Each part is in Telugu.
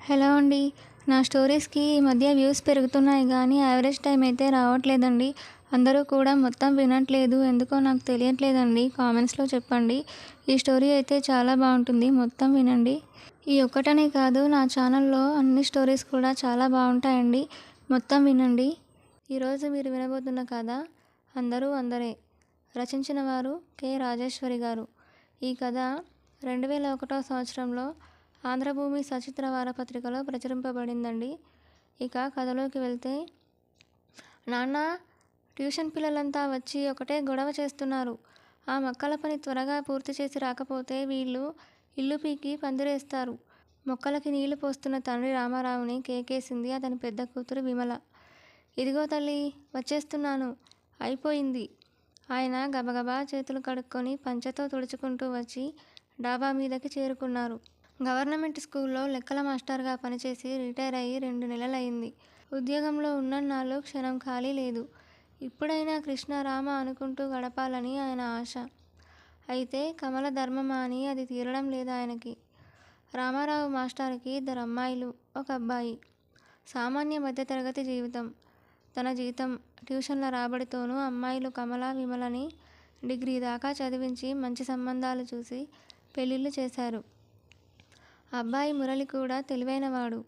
హలో అండి. నా స్టోరీస్కి ఈ మధ్య వ్యూస్ పెరుగుతున్నాయి కానీ యావరేజ్ టైం అయితే రావట్లేదండి. అందరూ కూడా మొత్తం వినట్లేదు. ఎందుకో నాకు తెలియట్లేదండి. కామెంట్స్లో చెప్పండి. ఈ స్టోరీ అయితే చాలా బాగుంటుంది. మొత్తం వినండి. ఈ ఒక్కటనే కాదు నా ఛానల్లో అన్ని స్టోరీస్ కూడా చాలా బాగుంటాయండి. మొత్తం వినండి. ఈరోజు మీరు వినబోతున్న కథ అందరూ అందరే. రచించిన వారు కె. రాజేశ్వరి గారు. ఈ కథ రెండు వేల ఒకటో సంవత్సరంలో ఆంధ్రభూమి సచిత్ర వారపత్రికలో ప్రచురింపబడిందండి. ఇక కథలోకి వెళ్తే నాన్న ట్యూషన్ పిల్లలంతా వచ్చి ఒకటే గొడవ చేస్తున్నారు. ఆ మొక్కల పని త్వరగా పూర్తి చేసి రాకపోతే వీళ్ళు ఇల్లు పీకి పందిరేస్తారు. మొక్కలకి నీళ్ళు పోస్తున్న తండ్రి రామారావుని కేకేసింది అతని పెద్ద కూతురు విమల. ఇదిగో తల్లి వచ్చేస్తున్నాను. అయిపోయింది. ఆయన గబగబా చేతులు కడుక్కొని పంచతో తుడుచుకుంటూ వచ్చి డాబా మీదకి చేరుకున్నారు. గవర్నమెంట్ స్కూల్లో లెక్కల మాస్టర్గా పనిచేసి రిటైర్ అయ్యి రెండు నెలలైంది ఉద్యోగంలో ఉన్నన్నాళ్ళు క్షణం ఖాళీ లేదు. ఇప్పుడైనా కృష్ణ రామ అనుకుంటూ గడపాలని ఆయన ఆశ. అయితే కమల ధర్మమా అని అది తీరడం లేదు ఆయనకి. రామారావు మాస్టర్కి ఇద్దరు అమ్మాయిలు ఒక అబ్బాయి. సామాన్య మధ్యతరగతి జీవితం. తన జీతం ట్యూషన్ల రాబడితోనూ అమ్మాయిలు కమల విమలని డిగ్రీ దాకా చదివించి మంచి సంబంధాలు చూసి పెళ్ళిళ్ళు చేశారు. అబ్బాయి మురళి కూడా తెలివైనవాడు.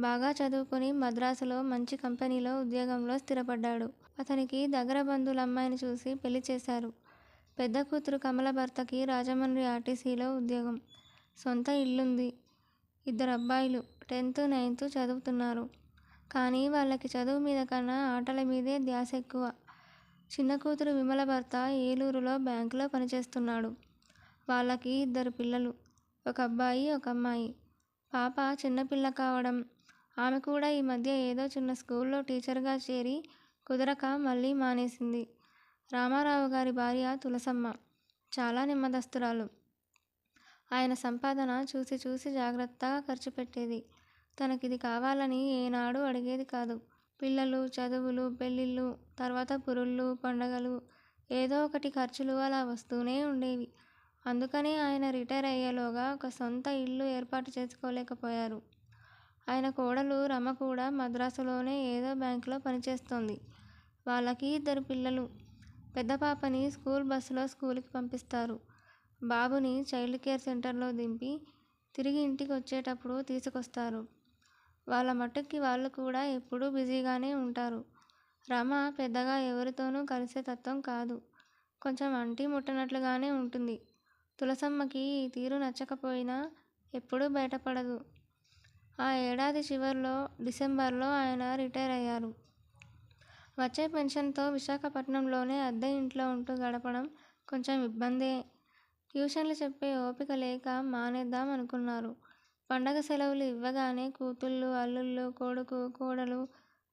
బాగా చదువుకొని మద్రాసులో మంచి కంపెనీలో ఉద్యోగంలో స్థిరపడ్డాడు. అతనికి దగ్గర బంధువుల అమ్మాయిని చూసి పెళ్ళి చేశారు. పెద్ద కూతురు కమల భర్తకి రాజమండ్రి ఆర్టీసీలో ఉద్యోగం. సొంత ఇల్లుంది. ఇద్దరు అబ్బాయిలు టెన్త్ నైన్త్ చదువుతున్నారు. కానీ వాళ్ళకి చదువు మీద కన్నా ఆటల మీదే ధ్యాస ఎక్కువ. చిన్న కూతురు విమల భర్త ఏలూరులో బ్యాంకులో పనిచేస్తున్నాడు. వాళ్ళకి ఇద్దరు పిల్లలు. ఒక అబ్బాయి ఒక అమ్మాయి. పాప చిన్నపిల్ల కావడం. ఆమె కూడా ఈ మధ్య ఏదో చిన్న స్కూల్లో టీచర్గా చేరి కుదరక మళ్ళీ మానేసింది. రామారావు గారి భార్య తులసమ్మ. చాలా నిమ్మదస్తురాలు. ఆయన సంపాదన చూసి చూసి జాగ్రత్తగా ఖర్చు పెట్టేది. తనకిది కావాలని ఏనాడు అడిగేది కాదు. పిల్లలు చదువులు పెళ్ళిళ్ళు తర్వాత పురుళ్ళు పండగలు ఏదో ఒకటి ఖర్చులు అలా వస్తూనే ఉండేవి. అందుకనే ఆయన రిటైర్ అయ్యేలోగా ఒక సొంత ఇల్లు ఏర్పాటు చేసుకోలేకపోయారు. ఆయన కోడలు రమ కూడా మద్రాసులోనే ఏదో బ్యాంకులో పనిచేస్తోంది. వాళ్ళకి ఇద్దరు పిల్లలు. పెద్ద పాపని స్కూల్ బస్సులో స్కూల్కి పంపిస్తారు. బాబుని చైల్డ్ కేర్ సెంటర్లో దింపి తిరిగి ఇంటికి వచ్చేటప్పుడు తీసుకొస్తారు. వాళ్ళ మట్టుకి వాళ్ళు కూడా ఎప్పుడూ బిజీగానే ఉంటారు. రమ పెద్దగా ఎవరితోనూ కలిసే తత్వం కాదు. కొంచెం అంటి ముట్టనట్లుగానే ఉంటుంది. తులసమ్మకి ఈ తీరు నచ్చకపోయినా ఎప్పుడూ బయటపడదు. ఆ ఏడాది చివరిలో డిసెంబర్లో ఆయన రిటైర్ అయ్యారు. వచ్చే పెన్షన్తో విశాఖపట్నంలోనే అద్దె ఇంట్లో ఉంటూ గడపడం కొంచెం ఇబ్బందే. ట్యూషన్లు చెప్పే ఓపిక లేక మానేద్దాం అనుకున్నారు. పండగ సెలవులు ఇవ్వగానే కూతుళ్ళు అల్లుళ్ళు కొడుకు కోడలు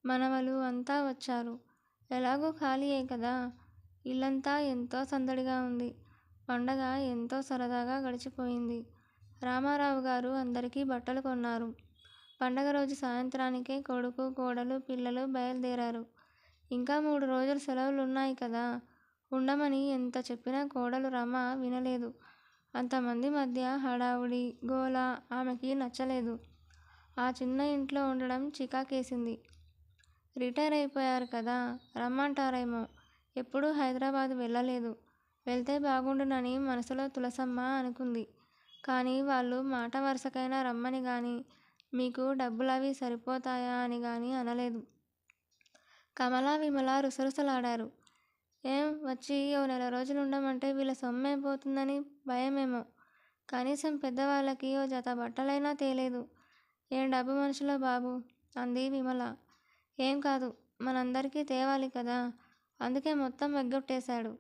మనవలు అంతా వచ్చారు. ఎలాగో ఖాళీయే కదా. ఇల్లంతా ఎంతో సందడిగా ఉంది. పండగ ఎంతో సరదాగా గడిచిపోయింది. రామారావు గారు అందరికీ బట్టలు కొన్నారు. పండగ రోజు సాయంత్రానికే కొడుకు కోడలు పిల్లలు బయలుదేరారు. ఇంకా మూడు రోజులు సెలవులు ఉన్నాయి కదా. ఉండమని ఎంత చెప్పినా కోడలు రమ వినలేదు. అంతమంది మధ్య హడావుడి గోల ఆమెకి నచ్చలేదు. ఆ చిన్న ఇంట్లో ఉండడం చికాకేసింది. రిటైర్ అయిపోయారు కదా రమ్మంటారేమో. ఎప్పుడూ హైదరాబాద్ వెళ్ళలేదు. వెళ్తే బాగుండునని మనసులో తులసమ్మ అనుకుంది. కానీ వాళ్ళు మాట వరుసకైనా రమ్మని కానీ మీకు డబ్బులు అవి సరిపోతాయా అని కానీ అనలేదు. కమలా విమల రుసరుసలాడారు. ఏం వచ్చి ఓ నెల రోజులు ఉండమంటే వీళ్ళ సొమ్మేపోతుందని భయమేమో. కనీసం పెద్దవాళ్ళకి ఓ జత బట్టలైనా తేలేదు. ఏం డబ్బు మనుషులో బాబు? అంది విమల. ఏం కాదు మనందరికీ తేవాలి కదా. అందుకే మొత్తం ఎగ్గొట్టేశాడు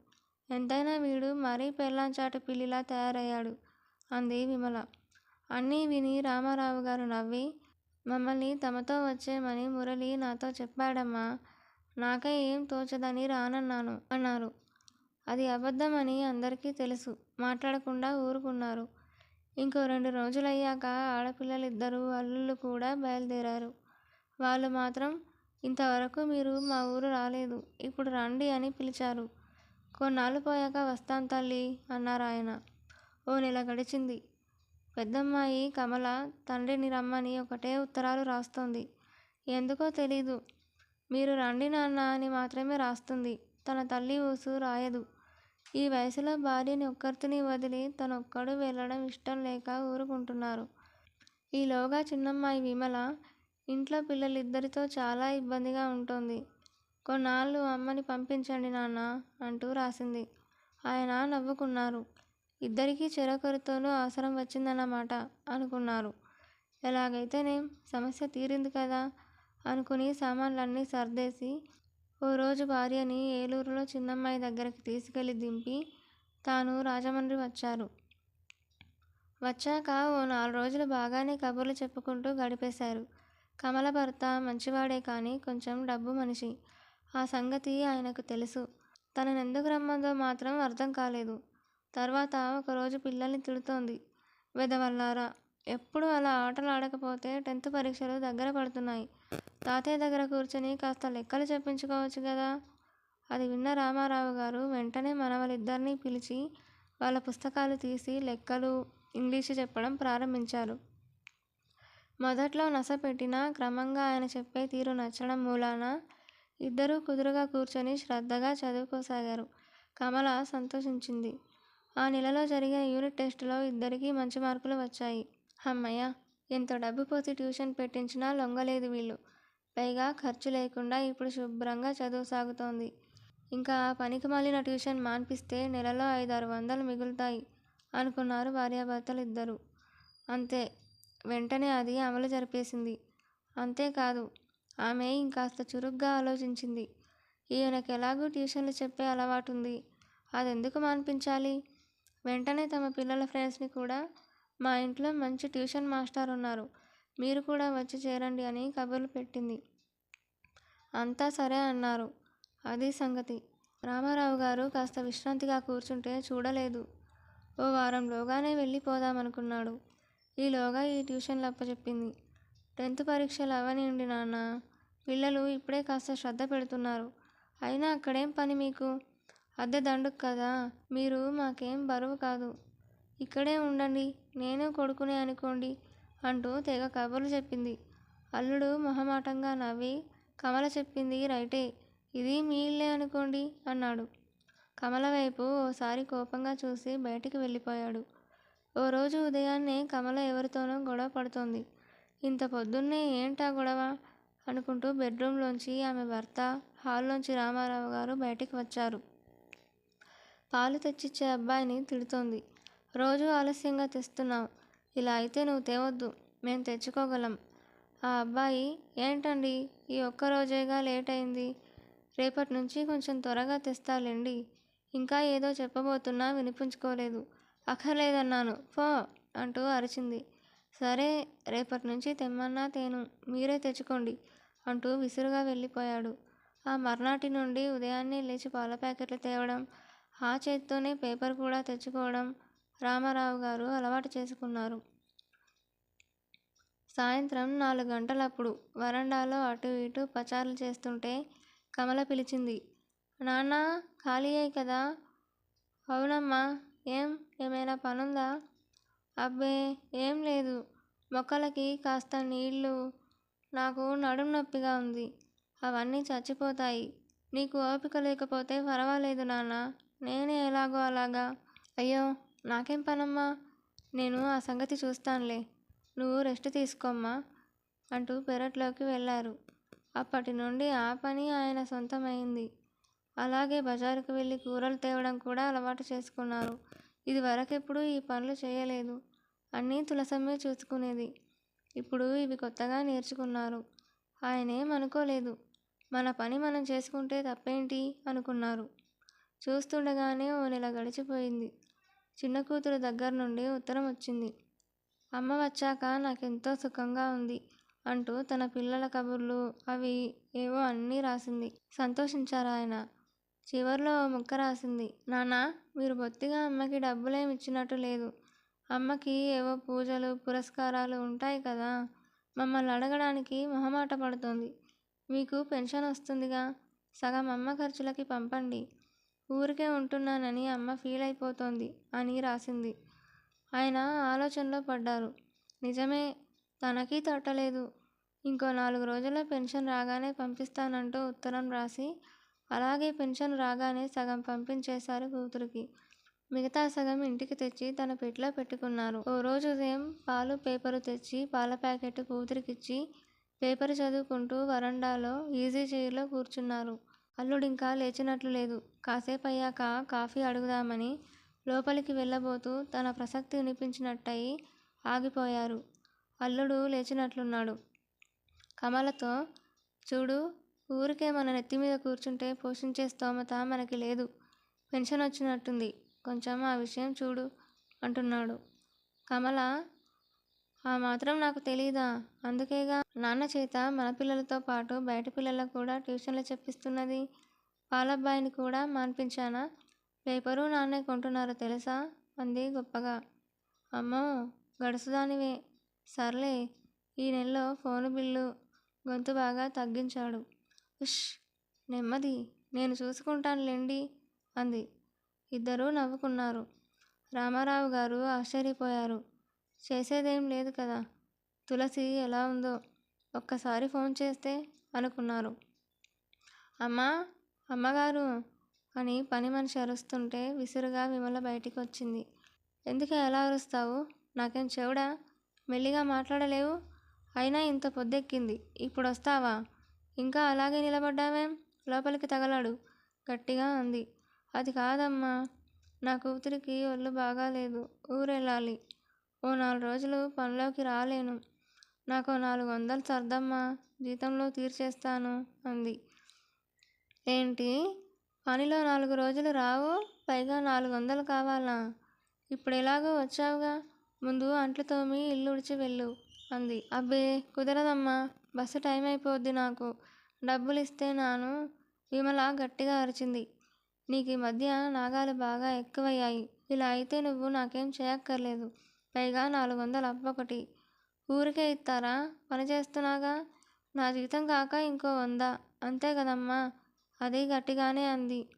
ఎంతైనా వీడు మరీ పెళ్ళాంచాటు పిల్లిలా తయారయ్యాడు అంది విమల. అన్నీ విని రామారావు గారు నవ్వి మమ్మల్ని తమతో వచ్చేయమని మురళి నాతో చెప్పాడమ్మా నాకే ఏం తోచదని రానన్నాను అన్నారు. అది అబద్ధమని అందరికీ తెలుసు మాట్లాడకుండా ఊరుకున్నారు. ఇంకో రెండు రోజులయ్యాక ఆడపిల్లలిద్దరూ అల్లుళ్ళు కూడా బయలుదేరారు. వాళ్ళు మాత్రం ఇంతవరకు మీరు మా ఊరు రాలేదు ఇప్పుడు రండి అని పిలిచారు. కొన్నాళ్ళు పోయాక వస్తాను తల్లి అన్నారు ఆయన. ఓ నెల గడిచింది. పెద్దమ్మాయి కమల తండ్రిని రమ్మని ఒకటే ఉత్తరాలు రాస్తోంది. ఎందుకో తెలీదు. మీరు రండి నాన్న అని మాత్రమే రాస్తుంది. తన తల్లి ఊసు రాయదు. ఈ వయసులో భార్యని ఒక్కర్తిని వదిలి తనొక్కడు వెళ్ళడం ఇష్టం లేక ఊరుకుంటున్నారు. ఈలోగా చిన్నమ్మాయి విమల ఇంట్లో పిల్లలిద్దరితో చాలా ఇబ్బందిగా ఉంటుంది. కొన్నాళ్ళు అమ్మని పంపించండి నాన్న అంటూ రాసింది. ఆయన నవ్వుకున్నారు. ఇద్దరికీ చెరొకరితోనూ అవసరం వచ్చిందన్నమాట అనుకున్నారు. ఎలాగైతేనే సమస్య తీరింది కదా అనుకుని సామాన్లన్నీ సర్దేసి ఓ రోజు భార్యని ఏలూరులో చిన్నమ్మాయి దగ్గరికి తీసుకెళ్ళి దింపి తాను రాజమండ్రి వచ్చారు. వచ్చాక ఓ నాలుగు రోజులు బాగానే కబుర్లు చెప్పుకుంటూ గడిపేశారు. కమల భర్త మంచివాడే కానీ కొంచెం డబ్బు మనిషి. ఆ సంగతి ఆయనకు తెలుసు. తననెందుకు రమ్మందో మాత్రం అర్థం కాలేదు. తర్వాత ఒకరోజు పిల్లల్ని తిడుతోంది. వెదవల్లారా ఎప్పుడు అలా ఆటలు ఆడకపోతే టెన్త్ పరీక్షలు దగ్గర పడుతున్నాయి. తాతయ్య దగ్గర కూర్చొని కాస్త లెక్కలు చెప్పించుకోవచ్చు కదా? అది విన్న రామారావు గారు వెంటనే మనవలిద్దరినీ పిలిచి వాళ్ళ పుస్తకాలు తీసి లెక్కలు ఇంగ్లీషు చెప్పడం ప్రారంభించారు. మొదట్లో నసపెట్టినా క్రమంగా ఆయన చెప్పే తీరు నచ్చడం మూలాన ఇద్దరూ కుదురుగా కూర్చొని శ్రద్ధగా చదువుకోసాగారు. కమల సంతోషించింది. ఆ నెలలో జరిగిన యూనిట్ టెస్టులో ఇద్దరికీ మంచి మార్కులు వచ్చాయి. అమ్మయ్య ఎంత డబ్బు పోసి ట్యూషన్ పెట్టించినా లొంగలేదు వీళ్ళు. పైగా ఖర్చు లేకుండా ఇప్పుడు శుభ్రంగా చదువు సాగుతోంది ఇంకా ఆ పనికి మాలిన ట్యూషన్ మాన్పిస్తే నెలలో ఐదారు వందలు మిగులుతాయి అనుకున్నారు భార్యాభర్తలు ఇద్దరు అంతే వెంటనే అది అమలు జరిపేసింది. అంతేకాదు ఆమె ఇంకాస్త చురుగ్గా ఆలోచించింది. ఈయనకు ఎలాగూ ట్యూషన్లు చెప్పే అలవాటు ఉంది అదెందుకు మాన్పించాలి? వెంటనే తమ పిల్లల ఫ్రెండ్స్ని కూడా మా ఇంట్లో మంచి ట్యూషన్ మాస్టర్ ఉన్నారు. మీరు కూడా వచ్చి చేరండి అని కబుర్లు పెట్టింది. అంతా సరే అన్నారు. అది సంగతి. రామారావు గారు కాస్త విశ్రాంతిగా కూర్చుంటే చూడలేదు. ఓ వారంలోగానే వెళ్ళిపోదామనుకున్నాడు. ఈలోగా ఈ ట్యూషన్లు అప్పచెప్పింది టెన్త్ పరీక్షలు అవనివ్వండి నాన్న పిల్లలు ఇప్పుడే కాస్త శ్రద్ధ పెడుతున్నారు. అయినా అక్కడేం పని మీకు? అద్దె దండుకు కదా? మీరు మాకేం బరువు కాదు. ఇక్కడే ఉండండి నేను కొడుకునే అనుకోండి అంటూ తెగ కబుర్లు చెప్పింది. అల్లుడు మొహమాటంగా నవ్వి కమల చెప్పింది రైటే ఇది మీ ఇల్లే అనుకోండి అన్నాడు. కమల వైపు ఓసారి కోపంగా చూసి బయటికి వెళ్ళిపోయాడు. ఓ రోజు ఉదయాన్నే కమల ఎవరితోనో గొడవ పడుతోంది. ఇంత పొద్దున్నే ఏంటా గొడవ? అనుకుంటూ బెడ్రూమ్లోంచి ఆమె భర్త హాల్లోంచి రామారావు గారు బయటికి వచ్చారు. పాలు తెచ్చిచ్చే అబ్బాయిని తిడుతోంది. రోజు ఆలస్యంగా తెస్తున్నావు ఇలా అయితే నువ్వు తేవద్దు మేము తెచ్చుకోగలం. ఆ అబ్బాయి ఏంటండి ఈ ఒక్క రోజేగా లేట్ అయింది రేపటి నుంచి కొంచెం త్వరగా తెస్తాలేండి. ఇంకా ఏదో చెప్పబోతున్నా వినిపించుకోలేదు. అక్కర్లేదన్నాను. పో అంటూ అరిచింది. సరే రేపటి నుంచి తెమ్మన్నా తేను. మీరే తెచ్చుకోండి. అంటూ విసురుగా వెళ్ళిపోయాడు. ఆ మర్నాటి నుండి ఉదయాన్నే లేచి పాల ప్యాకెట్లు తేవడం ఆ చేతితోనే పేపర్ కూడా తెచ్చుకోవడం రామారావు గారు అలవాటు చేసుకున్నారు. సాయంత్రం నాలుగు గంటలప్పుడు వరండాలో అటు ఇటు పచారులు చేస్తుంటే కమల పిలిచింది నాన్న ఖాళీ అయ్యి కదా? అవునమ్మా ఏం ఏమైనా పనుందా? అబ్బే ఏం లేదు. మొక్కలకి కాస్త నీళ్ళు నాకు నడుం నొప్పిగా ఉంది. అవన్నీ చచ్చిపోతాయి. నీకు ఓపిక లేకపోతే పర్వాలేదు నాన్న. నేనే ఎలాగో అలాగా. అయ్యో నాకేం పనమ్మా? నేను ఆ సంగతి చూస్తానులే. నువ్వు రెస్ట్ తీసుకోమ్మా అంటూ పెరట్లోకి వెళ్ళారు. అప్పటి నుండి ఆ పని ఆయన సొంతమైంది. అలాగే బజారుకు వెళ్ళి కూరలు తేవడం కూడా అలవాటు చేసుకున్నారు. ఇది వరకెప్పుడు ఈ పనులు చేయలేదు. అన్నీ తులసమ్మే చూసుకునేది. ఇప్పుడు ఇవి కొత్తగా నేర్చుకున్నారు. ఆయనేం అనుకోలేదు మన పని మనం చేసుకుంటే తప్పేంటి? అనుకున్నారు. చూస్తుండగానే ఓ నెల గడిచిపోయింది. చిన్న కూతురు దగ్గర నుండి ఉత్తరం వచ్చింది. అమ్మ వచ్చాక నాకెంతో సుఖంగా ఉంది అంటూ తన పిల్లల కబుర్లు అవి ఏవో అన్నీ రాసింది. సంతోషించారు ఆయన. చివర్లో ఓ ముక్క రాసింది. నానా మీరు బొత్తిగా అమ్మకి డబ్బులేమి ఇచ్చినట్టు లేదు. అమ్మకి ఏవో పూజలు పురస్కారాలు ఉంటాయి కదా. మమ్మల్ని అడగడానికి మొహమాట పడుతోంది. మీకు పెన్షన్ వస్తుందిగా. సగం అమ్మ ఖర్చులకి పంపండి. ఊరికే ఉంటున్నానని అమ్మ ఫీల్ అయిపోతోంది అని రాసింది. ఆయన ఆలోచనలో పడ్డారు. నిజమే తనకి తట్టలేదు. ఇంకో నాలుగు రోజుల్లో పెన్షన్ రాగానే పంపిస్తానంటూ ఉత్తరం రాసి అలాగే పెన్షన్ రాగానే సగం పంపించేశారు కూతురికి. మిగతా సగం ఇంటికి తెచ్చి తన పెట్లో పెట్టుకున్నారు. ఓ రోజు ఉదయం పాలు పేపరు తెచ్చి పాల ప్యాకెట్ కూతురికిచ్చి పేపర్ చదువుకుంటూ వరండాలో ఈజీ చైర్లో కూర్చున్నారు. అల్లుడింకా లేచినట్లు లేదు. కాసేపు అయ్యాక కాఫీ అడుగుదామని లోపలికి వెళ్ళబోతూ తన ప్రసక్తి వినిపించినట్టయి ఆగిపోయారు. అల్లుడు లేచినట్లున్నాడు. కమలతో చూడు ఊరికే మన నెత్తి మీద కూర్చుంటే పోషించే స్తోమత మనకి లేదు. పెన్షన్ వచ్చినట్టుంది. కొంచెం ఆ విషయం చూడు అంటున్నాడు. కమల ఆ మాత్రం నాకు తెలీదా? అందుకేగా నాన్న చేత మన పిల్లలతో పాటు బయట పిల్లలకు కూడా ట్యూషన్లు చెప్పిస్తున్నది పాలబ్బాయిని కూడా మాన్పించానా? పేపరు నాన్నే కొంటున్నారు తెలుసా? అంది గొప్పగా. అమ్మో గడుసుదానివే. సర్లే ఈ నెలలో ఫోను బిల్లు గొంతు బాగా తగ్గించాడు. ఉష్ నెమ్మది నేను చూసుకుంటానులేండి అంది. ఇద్దరూ నవ్వుకున్నారు. రామారావు గారు ఆశ్చర్యపోయారు. చేసేదేం లేదు కదా. తులసి ఎలా ఉందో ఒక్కసారి ఫోన్ చేస్తే అనుకున్నారు. అమ్మా అమ్మగారు అని పని మనిషి అరుస్తుంటే విసురుగా విమల బయటికి వచ్చింది ఎందుకు ఎలా అరుస్తావు? నాకేం చెవుడా? మెల్లిగా మాట్లాడలేవు? అయినా ఇంత పొద్దెక్కింది. ఇప్పుడు వస్తావా ఇంకా అలాగే నిలబడ్డావేం? లోపలికి తగలడు. గట్టిగా అంది. అది కాదమ్మా. నా కూతురికి ఒళ్ళు బాగాలేదు. ఊరెళ్ళాలి. ఓ నాలుగు రోజులు పనిలోకి రాలేను. నాకు నాలుగు వందలు సర్దమ్మా. జీతంలో తీర్చేస్తాను అంది. ఏంటి? పనిలో నాలుగు రోజులు రావు? పైగా నాలుగు వందలు కావాలా? ఇప్పుడు ఎలాగో వచ్చావుగా? ముందు అంట్లు తోమి ఇల్లు ఉడిచి వెళ్ళు అంది. అబ్బే కుదరదమ్మా. బస్సు టైం అయిపోద్ది నాకు. డబ్బులు ఇస్తే నాను. విమల గట్టిగా అరిచింది. నీకు ఈ మధ్య నాగాలు బాగా ఎక్కువయ్యాయి. ఇలా అయితే నువ్వు నాకేం చేయక్కర్లేదు. పైగా నాలుగు వందలు అప్పొకటి ఊరికే ఇస్తారా పని చేస్తున్నాగా? నా జీతం కాక ఇంకో వంద. అంతే కదమ్మా? అది గట్టిగానే అంది.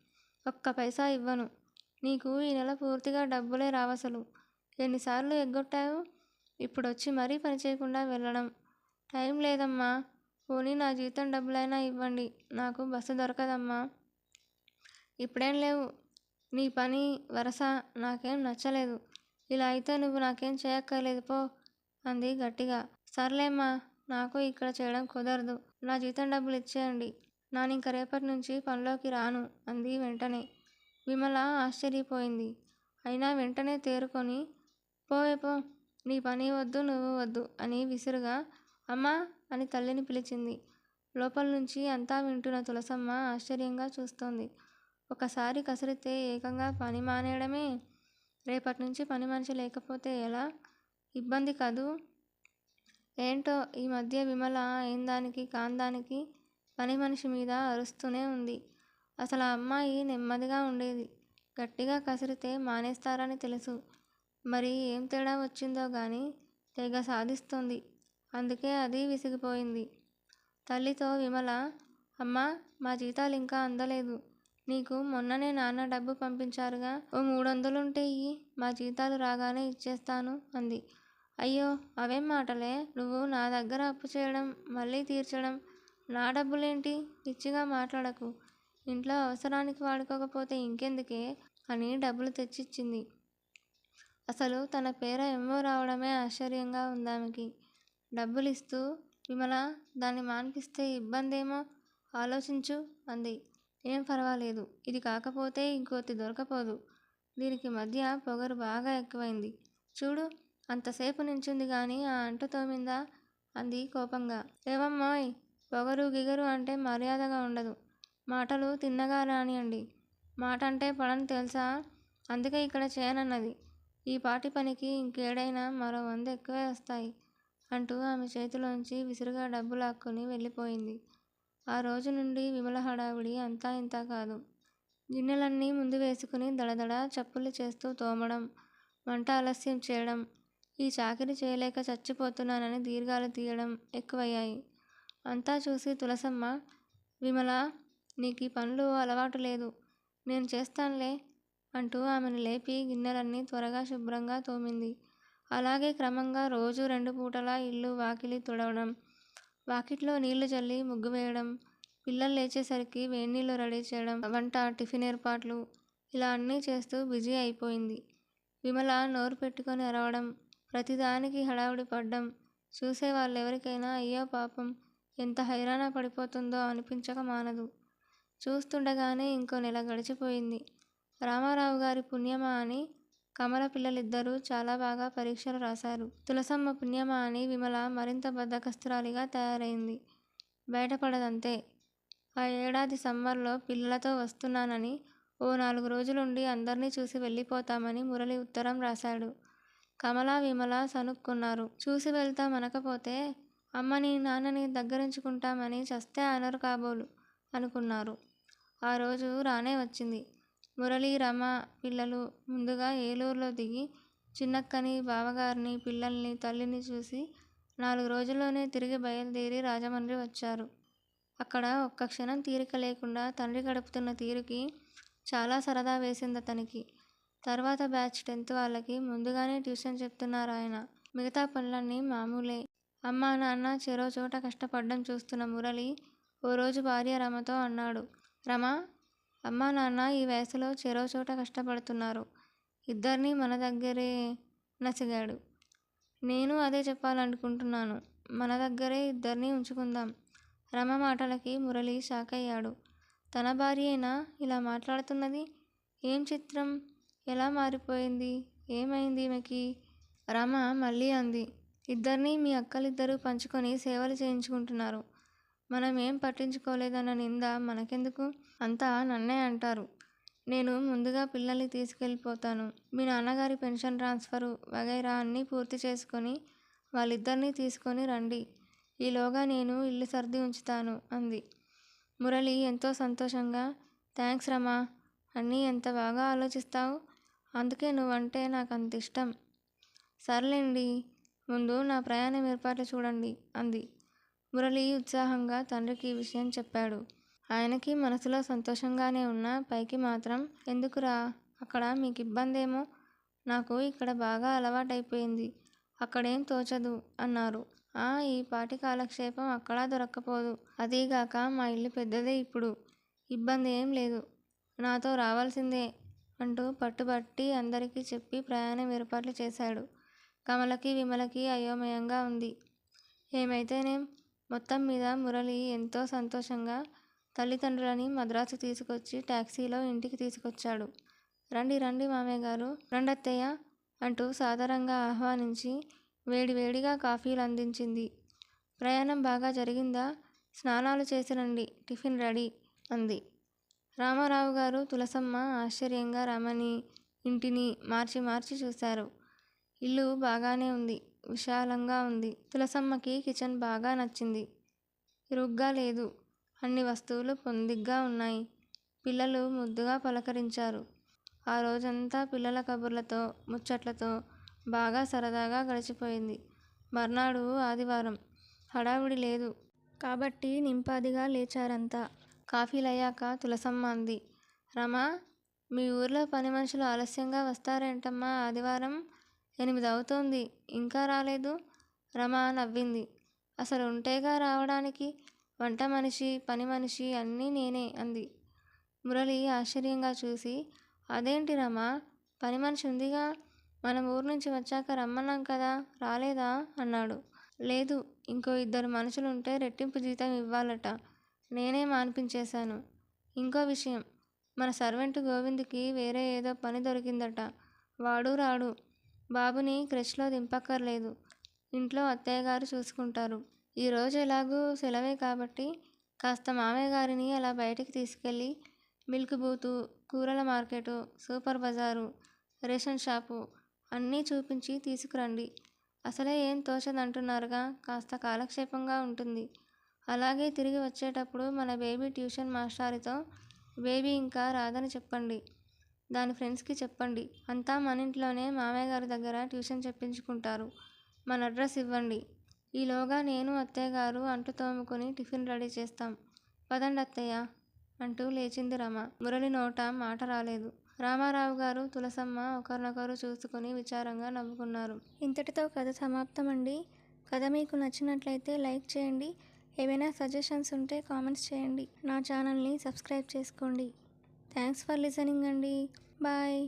ఒక్క పైసా ఇవ్వను. నీకు ఈ నెల పూర్తిగా డబ్బులే రావసలు. ఎన్నిసార్లు ఎగ్గొట్టావు? ఇప్పుడొచ్చి మరీ పని చేయకుండా వెళ్ళడం. టైం లేదమ్మా. పోనీ నా జీతం డబ్బులైనా ఇవ్వండి. నాకు బస్సు దొరకదమ్మా. ఇప్పుడేం లేవు. నీ పని వరస నాకేం నచ్చలేదు. ఇలా అయితే నువ్వు నాకేం చేయక్కర్లేదు పో అంది గట్టిగా. సర్లేమ్మా నాకు ఇక్కడ చేయడం కుదరదు. నా జీతం డబ్బులు ఇచ్చేయండి. నాను ఇంక రేపటి నుంచి పనిలోకి రాను అంది వెంటనే. విమల ఆశ్చర్యపోయింది. అయినా వెంటనే తేరుకొని పోవే పో నీ పని వద్దు నువ్వు వద్దు అని విసురుగా అమ్మా అని తల్లిని పిలిచింది. లోపల నుంచి అంతా వింటున్న తులసమ్మ ఆశ్చర్యంగా చూస్తోంది. ఒకసారి కసిరితే ఏకంగా పని మానేయడమే. రేపటి నుంచి పని మనిషి లేకపోతే ఎలా? ఇబ్బంది కదూ? ఏంటో ఈ మధ్య విమల ఏందానికి కాందానికి పని మనిషి మీద అరుస్తూనే ఉంది. అసలు ఆ అమ్మాయి నెమ్మదిగా ఉండేది. గట్టిగా కసిరితే మానేస్తారని తెలుసు. మరి ఏం తేడా వచ్చిందో కానీ తెగ సాధిస్తుంది. అందుకే అది విసిగిపోయింది. తల్లితో విమల అమ్మ మా జీతాలు ఇంకా అందలేదు. నీకు మొన్ననే నాన్న డబ్బు పంపించారుగా. ఓ మూడు ఇయ్యి. మా జీతాలు రాగానే ఇచ్చేస్తాను అంది. అయ్యో అవేం మాటలే? నువ్వు నా దగ్గర అప్పు చేయడం మళ్ళీ తీర్చడం. నా డబ్బులేంటి? పిచ్చిగా మాట్లాడకు. ఇంట్లో అవసరానికి వాడుకోకపోతే ఇంకెందుకే? అని డబ్బులు తెచ్చిచ్చింది. అసలు తన పేర ఎమ్మో రావడమే ఆశ్చర్యంగా ఉందామెకి. డబ్బులు ఇస్తూ విమల దాన్ని మాన్పిస్తే ఇబ్బందేమో? ఆలోచించు అంది. ఏం పర్వాలేదు ఇది కాకపోతే ఇంకోటి దొరకపోదు. దీనికి మధ్య పొగరు బాగా ఎక్కువైంది. చూడు అంతసేపు నించుంది కానీ ఆ అంటు తోమిందా? అంది కోపంగా. ఏవమ్మాయ్ పొగరు గిగరు అంటే మర్యాదగా ఉండదు. మాటలు తిన్నగా రానియండి. మాట అంటే పడని తెలుసా? అందుకే ఇక్కడ చేయనన్నది. ఈ పాటి పనికి ఇంకేడైనా మరో వంద ఎక్కువే వస్తాయి అంటూ ఆమె చేతిలోంచి విసురుగా డబ్బు లాక్కొని వెళ్ళిపోయింది. ఆ రోజు నుండి విమల హడావిడి అంతా ఇంతా కాదు. గిన్నెలన్నీ ముందు వేసుకుని దడదడ చప్పులు చేస్తూ తోమడం వంట ఆలస్యం చేయడం ఈ చాకిరి చేయలేక చచ్చిపోతున్నానని దీర్ఘాలు తీయడం ఎక్కువయ్యాయి. అంతా చూసి తులసమ్మ విమల నీకు ఈ పనులు అలవాటు లేదు. నేను చేస్తానులే అంటూ ఆమెను లేపి గిన్నెలన్నీ త్వరగా శుభ్రంగా తోమింది. అలాగే క్రమంగా రోజు రెండు పూటలా ఇల్లు వాకిలి తుడవడం వాకిట్లో నీళ్ళు చల్లి ముగ్గు వేయడం పిల్లలు లేచేసరికి వేడినీళ్ళు రెడీ చేయడం వంట టిఫిన్ ఏర్పాట్లు ఇలా అన్నీ చేస్తూ బిజీ అయిపోయింది. విమల నోరు పెట్టుకొని అరవడం ప్రతిదానికి హడావుడి పడ్డం చూసే వాళ్ళెవరికైనా అయ్యో పాపం ఎంత హైరాణ పడిపోతుందో అనిపించక మానదు. చూస్తుండగానే ఇంకో నెల గడిచిపోయింది. రామారావు గారి పుణ్యమా అని కమల పిల్లలిద్దరూ చాలా బాగా పరీక్షలు రాశారు. తులసమ్మ పుణ్యమా అని విమల మరింత బద్ధకస్తురాలిగా తయారైంది. బయటపడదంతే. ఆ ఏడాది సమ్మర్లో పిల్లలతో వస్తున్నానని ఓ నాలుగు రోజులుండి అందరినీ చూసి వెళ్ళిపోతామని మురళి ఉత్తరం రాశాడు. కమల విమల సనుక్కున్నారు చూసి వెళ్తాం అనకపోతే అమ్మని నాన్నని దగ్గరించుకుంటామని చస్తే అనరు కాబోలు అనుకున్నారు. ఆ రోజు రానే వచ్చింది. మురళీ రమ పిల్లలు ముందుగా ఏలూరులో దిగి చిన్నక్కని బావగారిని పిల్లల్ని తల్లిని చూసి నాలుగు రోజుల్లోనే తిరిగి బయలుదేరి రాజమండ్రి వచ్చారు. అక్కడ ఒక్క క్షణం తీరిక లేకుండా తండ్రి గడుపుతున్న తీరుకి చాలా సరదా వేసింది అతనికి. తర్వాత బ్యాచ్ టెన్త్ వాళ్ళకి ముందుగానే ట్యూషన్ చెప్తున్నారు ఆయన. మిగతా పనులన్నీ మామూలే. అమ్మా నాన్న చెరో చోట కష్టపడ్డం చూస్తున్న మురళి ఓ రోజు భార్య రమతో అన్నాడు రమ అమ్మా నాన్న ఈ వయసులో చెరో చోట కష్టపడుతున్నారు. ఇద్దరిని మన దగ్గరే నసిగాడు. నేను అదే చెప్పాలనుకుంటున్నాను. మన దగ్గరే ఇద్దరిని ఉంచుకుందాం. రమ మాటలకి మురళి షాక్ అయ్యాడు తన భార్యేనా? ఇలా మాట్లాడుతున్నది? ఏం చిత్రం? ఎలా మారిపోయింది? ఏమైంది ఈమెకి? రమ మళ్ళీ అంది. ఇద్దరిని మీ అక్కలిద్దరూ పంచుకొని సేవలు చేయించుకుంటున్నారు. మనం ఏం పట్టించుకోలేదన్న నింద మనకెందుకు? అంతా నన్నే అంటారు. నేను ముందుగా పిల్లల్ని తీసుకెళ్ళిపోతాను. మీ నాన్నగారి పెన్షన్ ట్రాన్స్ఫరు వగైరా అన్నీ పూర్తి చేసుకొని వాళ్ళిద్దరినీ తీసుకొని రండి. ఈలోగా నేను ఇల్లు సర్ది ఉంచుతాను అంది. మురళి ఎంతో సంతోషంగా థ్యాంక్స్ రమా అన్నీ ఎంత బాగా ఆలోచిస్తావు? అందుకే నువ్వంటే నాకు అంత ఇష్టం. సర్లేండి ముందు నా ప్రయాణం ఏర్పాట్లు చూడండి అంది. మురళి ఉత్సాహంగా తండ్రికి ఈ విషయం చెప్పాడు. ఆయనకి మనసులో సంతోషంగానే ఉన్నా పైకి మాత్రం ఎందుకురా? అక్కడ మీకు ఇబ్బందేమో నాకు ఇక్కడ బాగా అలవాటైపోయింది. అక్కడేం తోచదు అన్నారు. ఆ ఈ పాటి కాలక్షేపం అక్కడ దొరక్కపోదు. అదీగాక మా ఇల్లు పెద్దదే ఇప్పుడు. ఇబ్బంది ఏం లేదు. నాతో రావాల్సిందే అంటూ పట్టుబట్టి అందరికీ చెప్పి ప్రయాణం ఏర్పాట్లు చేశాడు. కమలకి విమలకి అయోమయంగా ఉంది. ఏమైతేనేం? మొత్తం మీద మురళి ఎంతో సంతోషంగా తల్లిదండ్రులని మద్రాసు తీసుకొచ్చి టాక్సీలో ఇంటికి తీసుకొచ్చాడు. రండి రండి మామయ్య గారు రండత్తయ్య అంటూ సాదరంగా ఆహ్వానించి వేడివేడిగా కాఫీలు అందించింది. ప్రయాణం బాగా జరిగిందా? స్నానాలు చేసి రండి టిఫిన్ రెడీ అంది. రామారావు గారు తులసమ్మ ఆశ్చర్యంగా రమణి ఇంటిని మార్చి మార్చి చూశారు. ఇల్లు బాగానే ఉంది విశాలంగా ఉంది. తులసమ్మకి కిచెన్ బాగా నచ్చింది. ఇరుగ్గా లేదు. అన్ని వస్తువులు పొందిగ్గా ఉన్నాయి. పిల్లలు ముద్దుగా పలకరించారు. ఆ రోజంతా పిల్లల కబుర్లతో ముచ్చట్లతో బాగా సరదాగా గడిచిపోయింది. మర్నాడు ఆదివారం. హడావుడి లేదు. కాబట్టి నింపాదిగా లేచారంతా. కాఫీలయ్యాక తులసమ్మ అంది. రమా మీ ఊర్లో పని మనుషులు ఆలస్యంగా వస్తారేంటమ్మా ఆదివారం? ఎనిమిది అవుతోంది ఇంకా రాలేదు? రమ నవ్వింది. అసలు ఉంటేగా రావడానికి వంట మనిషి పని మనిషి అన్నీ నేనే అంది. మురళి ఆశ్చర్యంగా చూసి అదేంటి రమా? పని మనిషి ఉందిగా? మనం ఊరు నుంచి వచ్చాక రమ్మన్నాం కదా? రాలేదా? అన్నాడు. లేదు. ఇంకో ఇద్దరు మనుషులు ఉంటే రెట్టింపు జీతం ఇవ్వాలట. నేనే మాన్పించేశాను. ఇంకో విషయం. మన సర్వెంట్ గోవింద్కి వేరే ఏదో పని దొరికిందట. వాడు రాడు. బాబుని క్రష్లో దింపక్కర్లేదు. ఇంట్లో అత్తయ్య గారు చూసుకుంటారు. ఈరోజు ఎలాగూ సెలవే కాబట్టి కాస్త మామయ్య గారిని అలా బయటికి తీసుకెళ్ళి మిల్క్ బూతు కూరల మార్కెటు సూపర్ బజారు రేషన్ షాపు అన్నీ చూపించి తీసుకురండి. అసలే ఏం తోచదంటున్నారుగా? కాస్త కాలక్షేపంగా ఉంటుంది. అలాగే తిరిగి వచ్చేటప్పుడు మన బేబీ ట్యూషన్ మాస్టారితో బేబీ ఇంకా రాదని చెప్పండి. దాని ఫ్రెండ్స్కి చెప్పండి. అంతా మన ఇంట్లోనే మామయ్య గారి దగ్గర ట్యూషన్ చెప్పించుకుంటారు. మన అడ్రస్ ఇవ్వండి. ఈలోగా నేను అత్తయ్య గారు అంటు తోముకొని టిఫిన్ రెడీ చేస్తాం. పదండి అత్తయ్య! అంటూ లేచింది రమ. మురళి నోట మాట రాలేదు. రామారావు గారు తులసమ్మ ఒకరినొకరు చూసుకుని విచారంగా నవ్వుకున్నారు. ఇంతటితో కథ సమాప్తం అండి కథ మీకు నచ్చినట్లయితే లైక్ చేయండి. ఏవైనా సజెషన్స్ ఉంటే కామెంట్స్ చేయండి. నా ఛానల్ని సబ్స్క్రైబ్ చేసుకోండి. థ్యాంక్స్ ఫర్ లిసనింగ్ అండి బాయ్